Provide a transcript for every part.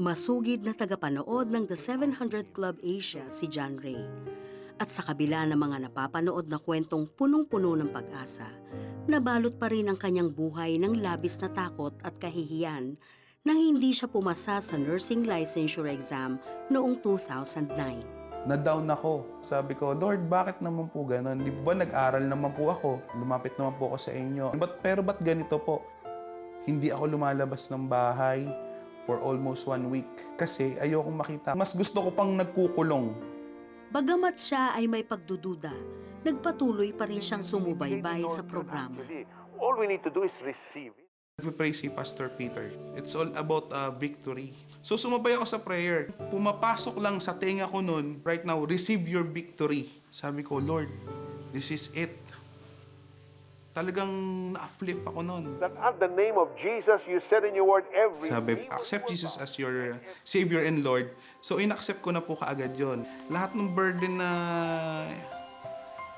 Masugid na tagapanood ng The 700 Club Asia si John Ray. At sa kabila ng mga napapanood na kwentong punong-puno ng pag-asa, nabalot pa rin ang kanyang buhay ng labis na takot at kahihiyan nang hindi siya pumasa sa nursing licensure exam noong 2009. na-down ako. Sabi ko, Lord, bakit naman po ganun? Di ba nag-aral naman po ako? Lumapit naman po ako sa inyo. But, pero ba't ganito po? Hindi ako lumalabas ng bahay for almost one week. Kasi ayokong makita. Mas gusto ko pang nagkukulong. Bagamat siya ay may pagdududa, nagpatuloy pa rin siyang sumubaybay sa programa. All we need to do is receive it. Nagpe-pray si Pastor Peter. It's all about uh, victory. So sumabay ako sa prayer. Pumapasok lang sa tenga ko nun, right now, receive your victory. Sabi ko, Lord, this is it. Talagang na-flip ako nun. That at the name of Jesus, you said in your word, every Sabi, accept. Jesus as your Savior and Lord. So, inaccept ko na po kaagad yon. Lahat ng burden na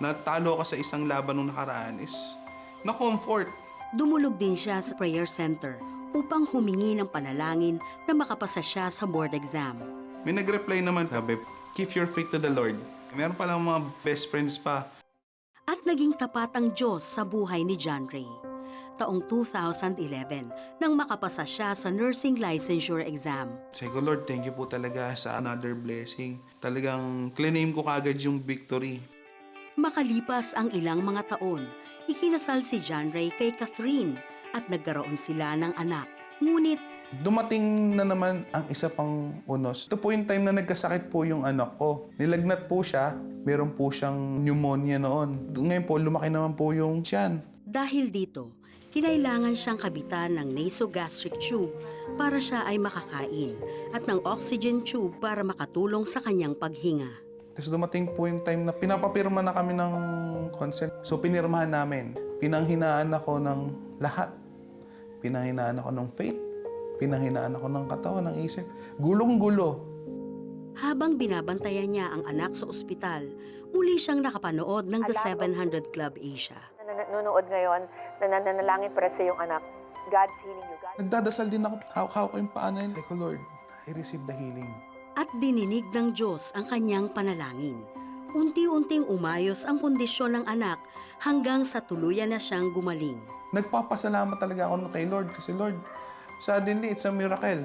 natalo ka sa isang laban nung nakaraan is na-comfort. Dumulog din siya sa prayer center upang humingi ng panalangin na makapasa siya sa board exam. May nag-reply naman, sabi, give your faith to the Lord. Meron palang mga best friends pa. At naging tapat ang Diyos sa buhay ni John Ray. Taong 2011 nang makapasa siya sa nursing licensure exam. Sabi ko, Lord, thank you po talaga sa another blessing. Talagang claim ko kagad yung victory. Makalipas ang ilang mga taon, ikinasal si John Ray kay Catherine at nagkaroon sila ng anak. Ngunit Dumating na naman ang isa pang unos. Ito po yung time na nagkasakit po yung anak ko. Nilagnat po siya. Meron po siyang pneumonia noon. Ngayon po, lumaki naman po yung tiyan. dahil dito, kinailangan siyang kabitan ng nasogastric tube para siya ay makakain at ng oxygen tube para makatulong sa kanyang paghinga. Tapos dumating po yung time na pinapapirma na kami ng consent. So pinirmahan namin. Pinanghinaan ako ng lahat. Pinanghinaan ako ng faith. Pinanghinaan ako ng katawan, ng isip. Gulong-gulo. Habang binabantayan niya ang anak sa ospital, muli siyang nakapanood ng The 700 Club Asia. na nanonood ngayon, na nananalangin para sa iyong anak. God's healing you. God. Nagdadasal din ako. Hawak-hawak ko yung paa na yun. Sabi ko, Lord, I receive the healing. At dininig ng Diyos ang kanyang panalangin. Unti-unting umayos ang kondisyon ng anak hanggang sa tuluyan na siyang gumaling. Nagpapasalamat talaga ako kay Lord kasi Lord, suddenly it's a miracle.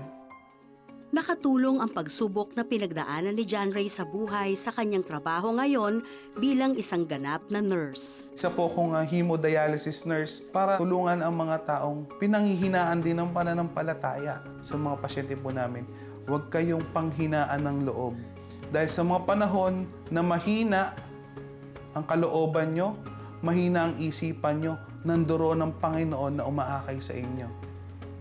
Nakatulong ang pagsubok na pinagdaanan ni John Ray sa buhay sa kanyang trabaho ngayon bilang isang ganap na nurse. Isa po akong uh, hemodialysis nurse para tulungan ang mga taong pinanghihinaan din ng pananampalataya sa mga pasyente po namin. Huwag kayong panghinaan ng loob. Dahil sa mga panahon na mahina ang kalooban nyo, mahina ang isipan nyo, nanduro ng Panginoon na umaakay sa inyo.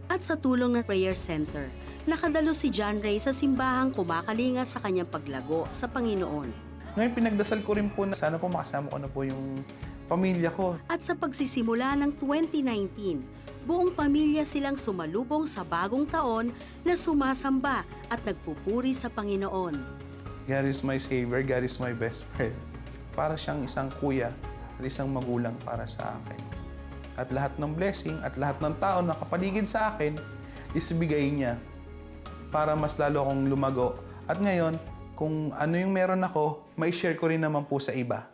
At sa tulong ng prayer center, nakadalo si John Ray sa simbahang kumakalinga sa kanyang paglago sa Panginoon. Ngayon pinagdasal ko rin po na sana po makasama ko na po yung pamilya ko. At sa pagsisimula ng 2019, buong pamilya silang sumalubong sa bagong taon na sumasamba at nagpupuri sa Panginoon. God is my Savior, God is my best friend. Para siyang isang kuya at isang magulang para sa akin. At lahat ng blessing at lahat ng tao na kapaligid sa akin is bigay niya para mas lalo akong lumago. At ngayon, kung ano yung meron ako, may share ko rin naman po sa iba.